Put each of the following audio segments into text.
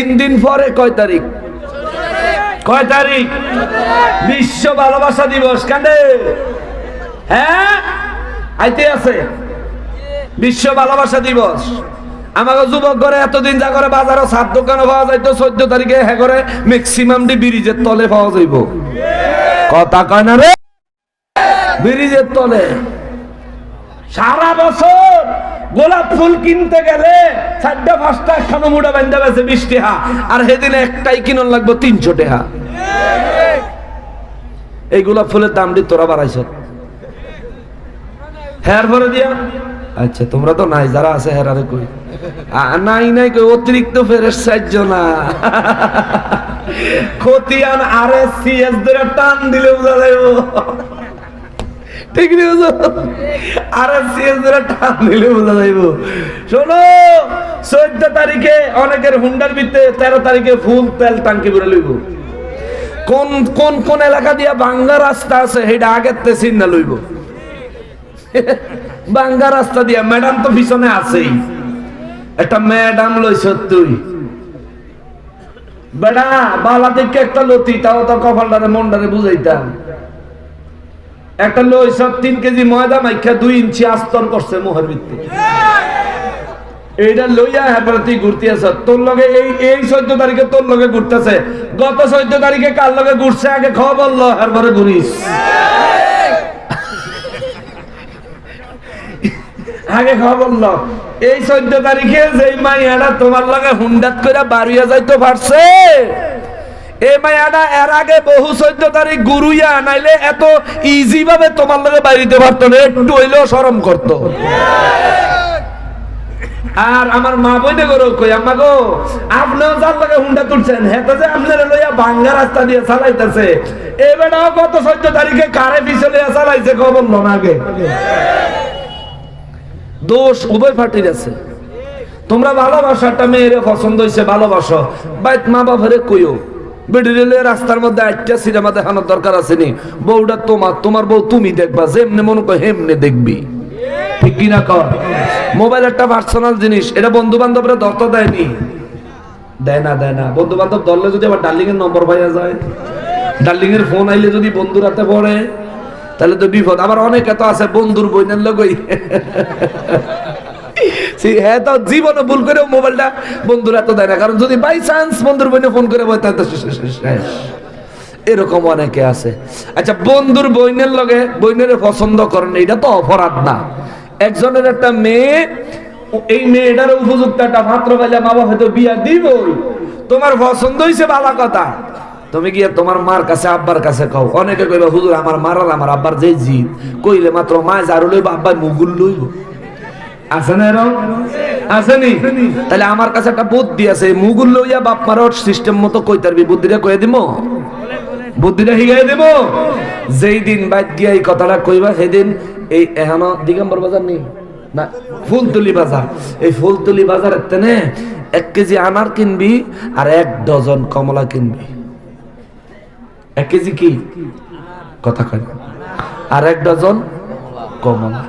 তিন দিন পরে কয় তারিখ? কয় তারিখ? বিশ্ব ভালোবাসা দিবস কান্দে হ্যাঁ? আইতে আছে। বিশ্ব ভালোবাসা দিবস। আমাকে যুবক করে এতদিন যা করে বাজারও সাত দোকানে পাওয়া যাইতো চোদ্দ তারিখে হ্যাঁ করে ম্যাক্সিমাম ব্রিজের তলে পাওয়া যাইব। কথা কয় না রে? ব্রিজের তলে। সারা বছর গোলাপ ফুল কিনতে গেলে চারটা, পাঁচটা, একখানো মুড়া বান্ধা বেছে বিশ টেহা। আর সেদিন একটাই কিনন লাগবো তিনশো টেহা। এই গোলাপ ফুলের দাম দি তোরা বাড়াইছ। হ্যার ভরে দিয়া। আচ্ছা তোমরা তো নাই, যারা আছে হেরারে কই। নাই নাই কই, অতিরিক্ত ফেরেস সাহায্য না। খতিয়ান আর এস সি এস ধরে টান দিলে বোঝা যাইব ঠিক আর টান দিলে বোঝা যাইব। শোনো, চোদ্দ তারিখে অনেকের হুন্ডার তেরো তারিখে ফুল তেল টাঙ্কি ভরে লইব। কোন কোন কোন এলাকা দিয়া বাঙ্গা রাস্তা আছে সেটা আগের তে লইব। রাস্তা দিয়া, ম্যাডাম তো পিছনে আছেই। একটা ম্যাডাম লইছ তুই। বেড়া বালা দেখে একটা লতি, তাও তো কপালটারে, মনটারে বুঝাইতাম। একটা লইছ তিন কেজি ময়দা মাইখা দুই ইঞ্চি আস্তর করছে মোহর ভিত্তি এইটা লইয়া হ্যাঁ তুই ঘুরতে আস তোর লগে এই এই চোদ্দ তারিখে তোর লগে ঘুরতেছে। গত চোদ্দ তারিখে কার লগে ঘুরছে? আগে খবর বলল এরপরে ঘুরিস। আগে খবর বলল এই চোদ্দ তারিখে যেই মাইয়াটা তোমার লগে হুন্ডাত করে বাড়িয়া যাইতে পারছে এই মাইয়াটা এর আগে বহু চোদ্দ তারিখ গুরুইয়া নাইলে এত ইজি ভাবে তোমার লগে বাড়িতে পারতো না, একটু হইলেও আর আমার মা বইতে করো কই, আম্মা গো যার হুন্ডা তুলছেন হেতে যে লইয়া রাস্তা দিয়ে চালাইতেছে। গত চোদ্দ তারিখে কারে পিছনে চালাইছে কো বলল না আগে। দোষ উভয় পার্টির আছে। তোমরা ভালোবাসো একটা মেয়েরে পছন্দ হয়েছে ভালোবাসো। বাইত মা বাবারে কইও। রাস্তার মধ্যে একটা সিনেমা দেখানোর দরকার আছে নি বউটা তোমার তোমার বউ তুমি দেখবা, যেমনে মনে কর হেমনে দেখবি। ঠিক কিনা কর? মোবাইল একটা পার্সোনাল জিনিস, এটা বন্ধু বান্ধবরা দত্ত দেয়নি। দেয় না দেয় না। বন্ধু বান্ধব ধরলে যদি আবার ডার্লিং এর নম্বর পাইয়া যায়। ডার্লিং এর ফোন আইলে যদি বন্ধু রাতে পড়ে, তাহলে তো বিপদ। আবার অনেক এত আছে বন্ধুর বইনের লগই হ্যাঁ তো জীবনে ভুল করেও মোবাইলটা বন্ধুর এত দেয় না। কারণ যদি বাই চান্স বন্ধুর বইনে ফোন করে বই শেষ, শেষ। এরকম অনেকে আছে। আচ্ছা বন্ধুর বইনের লগে বইনের পছন্দ করেন এটা তো অপরাধ না। একজনের একটা মেয়ে এই মেয়েটার উপযুক্ত একটা পাত্র পাইলে মা বাবা হয়তো বিয়া দিবই। তোমার পছন্দ হয়েছে ভালো কথা। তুমি গিয়ে তোমার মার কাছে আব্বার কাছে কও। অনেকে কইবা হুজুর আমার মার আর আমার আব্বার যে জিদ। কইলে মাত্র মা জারু লইব আব্বার মুগুল লইব। আছে না এরকম আসেনি? তাহলে আমার কাছে একটা বুদ্ধি আছে, মুগুল লইয়া বাপ মার সিস্টেম মতো কই তারবি বুদ্ধিটা কয়ে দিমো বুদ্ধিটা শিখাই দেব? যেই দিন বাদ গিয়া এই কথাটা কইবা, সেদিন এই এহানো দিগম্বর বাজার নেই? না, ফুলতুলি বাজার। এই ফুলতুলি বাজারের তেনে এক কেজি আনার কিনবি আর এক ডজন কমলা কিনবি। এক কেজি কি? কথা কয়। আর এক ডজন কমলা।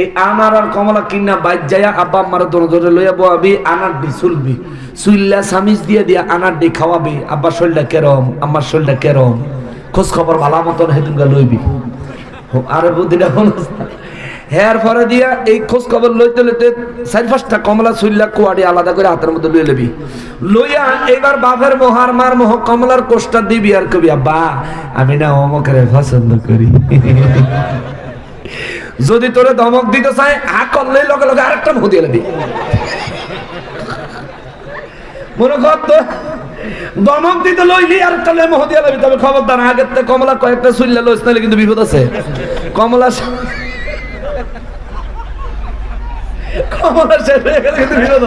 এই আনার আর কমলা কিনা বাইর যাইয়া আব্বা আমার দোনো ধরে লইয়া বয়াবি, আনার দি চুলবি। চুইল্লা সামিজ দিয়ে দিয়া আনার দি খাওয়াবি। আব্বার শরীরটা কেরম আমার শরীরটা কেরম। খোঁজ খবর ভালো মতন হেদিনকা লইবি। আরে বুদ্ধিটা হল হেয়ার পরে দিয়া এই খোঁজ খবর লইতে লইতে চারি পাঁচটা কমলা চুইল্লা কুয়াড়ি আলাদা করে হাতের মধ্যে লইয়ে লবি লইয়া এবার বাপের মোহার মার মোহ কমলার কোষ্টা দিবি আর কবি, আব্বা, আমি না অমকের পছন্দ করি। যদি তোরে ধমক দিতে চায়, হা করলে লগে লগে আরেকটা মুখ দিয়ে দিবি। মনে কর তো, ধমক দিতে লইলি আর তাহলে মোহ দিয়ে লবি তবে খবরদার, আগের থেকে কমলা কয়েকটা শুনলে লইস, নাহলে কিন্তু বিপদ আছে। কমলা কমলা শেষ গেলে কিন্তু বিপদ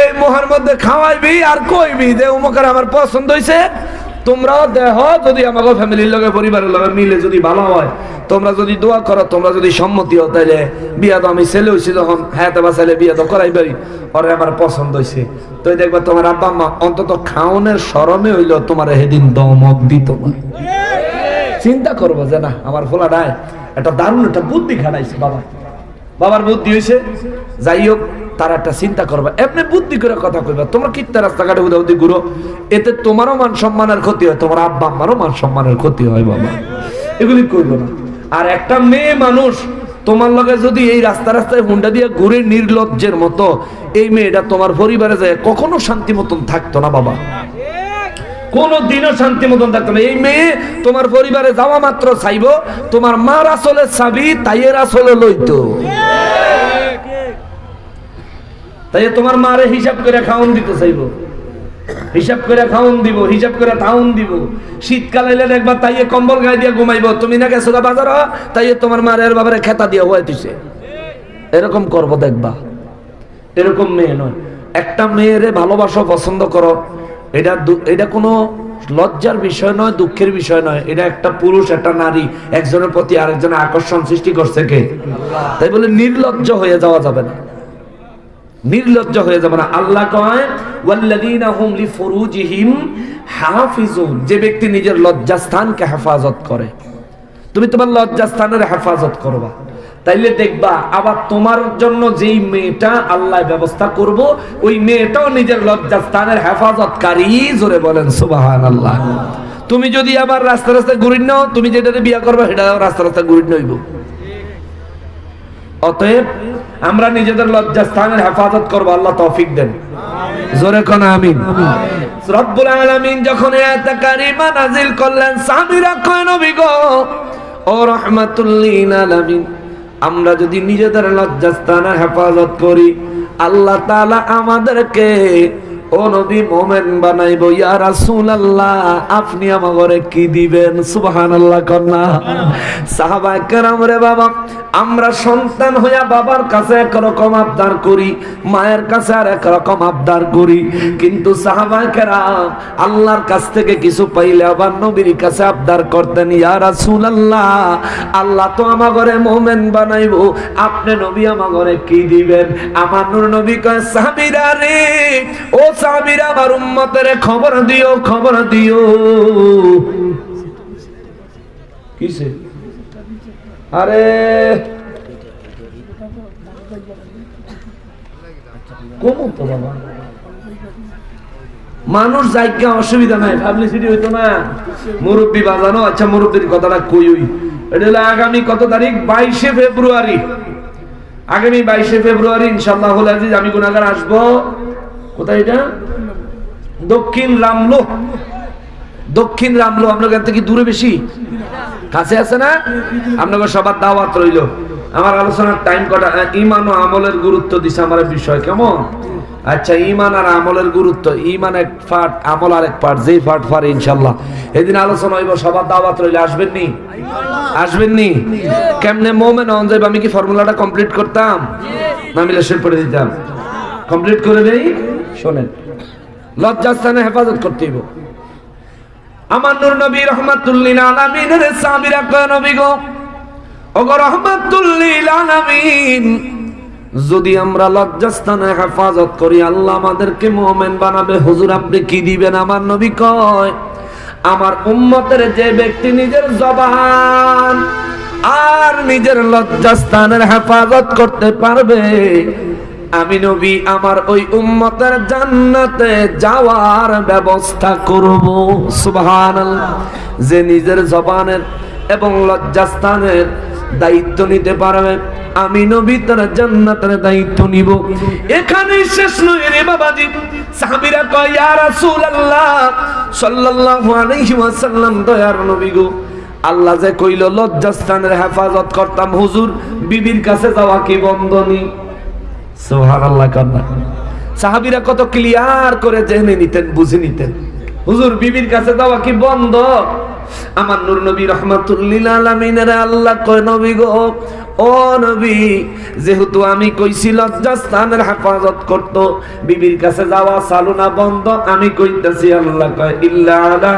এই মোহের মধ্যে খাওয়াইবি আর কইবি যে উমকের আমার পছন্দ হইছে তোমরাও দেহ যদি আমাকে ফ্যামিলির লগে, পরিবারের লগে মিলে যদি ভালো হয়, তোমরা যদি দোয়া করো, তোমরা যদি সম্মতি হও, তাইলে বিয়া তো আমি ছেলে হইছি যখন হ্যাঁ তো ছেলে বিয়া তো করাই পারি। ওরে আমার পছন্দ হয়েছে তো দেখবা তোমার আব্বা আম্মা অন্তত খাওনের সরমে হইল তোমার সেদিন দমক দিত না। চিন্তা করব যে না, আমার ফোলাটায় একটা দারুণ একটা বুদ্ধি খাটাইছে বাবা। বাবার বুদ্ধি হয়েছে যাই হোক তার একটা চিন্তা করবা। এমনি বুদ্ধি করে কথা কইবা, তোমরা কিত্তা রাস্তাঘাটে উদাউদি ঘুরো? এতে তোমারও মান সম্মানের ক্ষতি হয়, তোমার আব্বা আম্মারও মান সম্মানের ক্ষতি হয়, বাবা। এগুলি করব না। আর একটা মেয়ে মানুষ তোমার লগে যদি এই রাস্তা রাস্তায় হুন্ডা দিয়ে ঘুরে নির্লজ্জের মতো, এই মেয়েটা তোমার পরিবারে যায়, কখনো শান্তি মতন থাকতো না, বাবা। কোন দিনও শান্তি মতন থাকতো না। এই মেয়ে তোমার পরিবারে যাওয়া মাত্র চাইব, তোমার মার আসলে চাবি, তাইয়ের আসলে লইতো। তাই তোমার মারে হিসাব করে খাওন দিতে চাইব। হিসাব করে খাওন দিব, হিসাব করে তাউন দিব। শীতকাল এলে দেখবা তাইয়ে কম্বল গায়ে দিয়ে ঘুমাইব। তুমি না গেছো বাজার তাইয়ে তোমার মারের বাবারে খেতা দিয়ে হয়ে দিছে। এরকম করব দেখবা। এরকম মেয়ে নয়। একটা মেয়েরে ভালোবাসো, পছন্দ করো। এটা এটা কোনো লজ্জার বিষয় নয়, দুঃখের বিষয় নয়। এটা একটা পুরুষ, একটা নারী। একজনের প্রতি আরেকজনের আকর্ষণ সৃষ্টি করছে কে? তাই বলে নির্লজ্জ হয়ে যাওয়া যাবে না। নির্লজ্জ হয়ে যাবে না। আল্লাহ কয় হাফিজুন। যে ব্যক্তি নিজের লজ্জাস্থানকে হেফাজত করে। তুমি তোমার লজ্জাস্থানের হেফাজত করবা। তাইলে দেখবা, আবার তোমার জন্য যেই মেয়েটা আল্লাহ ব্যবস্থা করব, ওই মেয়েটাও নিজের লজ্জাস্থানের হেফাজতকারী, জোরে বলেন সুবাহান আল্লাহ তুমি যদি আবার রাস্তা রাস্তায় ঘুরিন নাও, তুমি যেটা বিয়ে করবে সেটা রাস্তা রাস্তায় ঘুরিন নইব অতএব আমরা নিজেদের লজ্জাস্থানের হেফাজত করব, আল্লাহ তৌফিক দেন। জোরে কোন আমিন। রব্বুল আলামিন যখন আয়াত কারিমা নাজিল করলেন, সামিরা কয়, নবী গো, ও রাহমাতুল লিল আলামিন, আমরা যদি নিজেদের লজ্জাস্থানের হেফাজত করি, আল্লাহ তাআলা আমাদেরকে, ও নবী মোমেন বানাইব, ইয়া রাসূলুল্লাহ, আপনি আমাকে কি দিবেন? সুবহানাল্লাহ কন্যা সাহাবায়ে কেরাম রে বাবা আমরা সন্তান হইয়া বাবার কাছে একরকম আবদার করি, মায়ের কাছে আর একরকম আবদার করি। কিন্তু আল্লাহর কাছ থেকে কিছু পাইলে আবার নবীর কাছে আবদার করতেন, ইয়া রাসূলুল্লাহ, আল্লাহ তো আমার ঘরে মোমেন বানাইবো। আপনি নবী আমার ঘরে কি দিবেন? আমার নূর নবী কয়, সাহাবীরা রে, ও সাহাবীরা, আমার উম্মতের খবর দিও খবর দিও। কিসে আরে। কমু তো বাবা। মানুষ জায়গা অসুবিধা নাই পাবলিসিটি হইতো না। মুরব্বী বাজানো আচ্ছা মুরব্বীর কথাটা কই ওই? এটা হলো আগামী কত তারিখ? বাইশে ফেব্রুয়ারি। আগামী বাইশে ফেব্রুয়ারি ইনশাল্লাহ হল আজিজ আমি গুণাগার আসব। কোথায় এটা? দক্ষিণ রামলো। দক্ষিণ রামলো আপনার কাছ থেকে দূরে বেশি? কাছে আছে না? আপনাকে সবার দাওয়াত রইল। আমার আলোচনার টাইম কটা? ইমান ও আমলের গুরুত্ব দিছে আমার বিষয়, কেমন? আচ্ছা ইমান আর আমলের গুরুত্ব ইমান এক পার্ট আমল আর এক পার্ট যেই পার্ট ফার ইনশাল্লাহ এদিন আলোচনা হইব, সবার দাওয়াত রইলে, আসবেন নি? আসবেন নি? কেমনে মোমেন অন যাইব? আমি কি ফর্মুলাটা কমপ্লিট করতাম? না মিলে শেষ করে দিতাম। কমপ্লিট করে দেই? শোনেন। লজ্জাস্থানে হেফাজত করতে হইব। আমার নূর নবী রহমাতুল্লিল আলামিনের সাহাবীরা কয়, নবী গো, ওগো রহমাতুল্লিল আলামিন, যদি আমরা লজ্জাস্থানে হেফাজত করি, আল্লাহ আমাদেরকে মুমিন বানাবে। হুজুর, আপনি কি দিবেন? আমার নবী কয়, আমার উম্মতের যে ব্যক্তি নিজের জবান আর নিজের লজ্জাস্থানের হেফাজত করতে পারবে আমি নবী, আমার ওই উম্মতের জান্নাতে যাওয়ার ব্যবস্থা করব। সুবহানাল্লাহ। যে নিজের জবানের এবং লজ্জাস্থানের দায়িত্ব নিতে পারবে, আমি নবী তার জান্নাতের দায়িত্ব নিব। এখানে শেষ নয় রে বাবাজি। সাহাবীরা কয়, ইয়া রাসূলুল্লাহ, সাল্লাল্লাহু আলাইহি ওয়াসাল্লাম, দয়ার নবী গো। আল্লাহ যে কইল, লজ্জাস্থানের হেফাজত করতাম হুজুর, বিবির কাছে যাওয়া কি বন্ধনী? সাহাবীরা কত ক্লিয়ার করে জেনে নিতেন, বুঝে নিতেন। হুজুর, বিবির কাছে যাওয়া কি বন্ধ? আমার নূর নবী রহমাতুল্লিল আলামিনের আল্লাহ কয়, নবী গো, ও নবী, যেহেতু আমি কইছি লজ্জাস্থানের হেফাজত করত, বিবির কাছে যাওয়া চালু না, বন্ধ, আমি কইতাছি, আল্লাহ কয়, ইল্লা আলা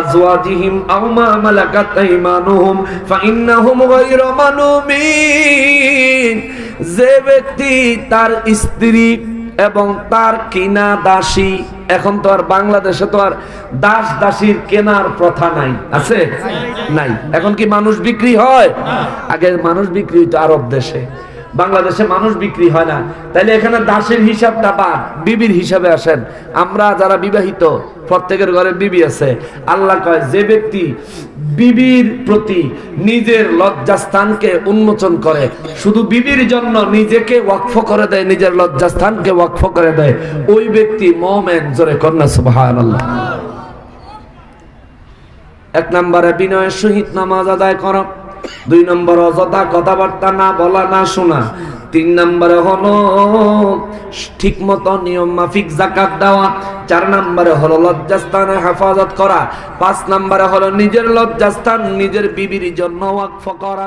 আজওয়াজিহিম আও মা মালাকাত আইমানুহুম ফাইন্নাহুম গায়রু মানুমিন যে ব্যক্তি তার স্ত্রী এবং তার কিনা দাসী এখন তো আর বাংলাদেশে তো আর দাস দাসীর কেনার প্রথা নাই। আছে? নাই। এখন কি মানুষ বিক্রি হয়? আগে মানুষ বিক্রি হইতো আরব দেশে। বাংলাদেশে মানুষ বিক্রি হয় না। তাইলে এখানে দাসের হিসাবটা বাদ, বিবির হিসাবে আসেন। আমরা যারা বিবাহিত, প্রত্যেকের ঘরে বিবি আছে। আল্লাহ কয়, যে ব্যক্তি বিবির প্রতি নিজের লজ্জাস্থানকে উন্মোচন করে, শুধু বিবির জন্য নিজেকে ওয়াকফ করে দেয়, নিজের লজ্জাস্থানকে ওয়াকফ করে দেয়, ওই ব্যক্তি মোমেন, জোরে কন্যা, সুবহানাল্লাহ। এক নম্বরে, বিনয়ের সহিত নামাজ আদায় করা। দুই নম্বর অযথা কথাবার্তা না বলা, না শোনা। তিন নম্বরে হলো, ঠিক মতো নিয়ম মাফিক জাকাত দেওয়া। চার নম্বরে হলো লজ্জাস্থানে হেফাজত করা। পাঁচ নম্বরে হলো নিজের লজ্জাস্থান নিজের বিবির জন্য ওয়াকফ করা।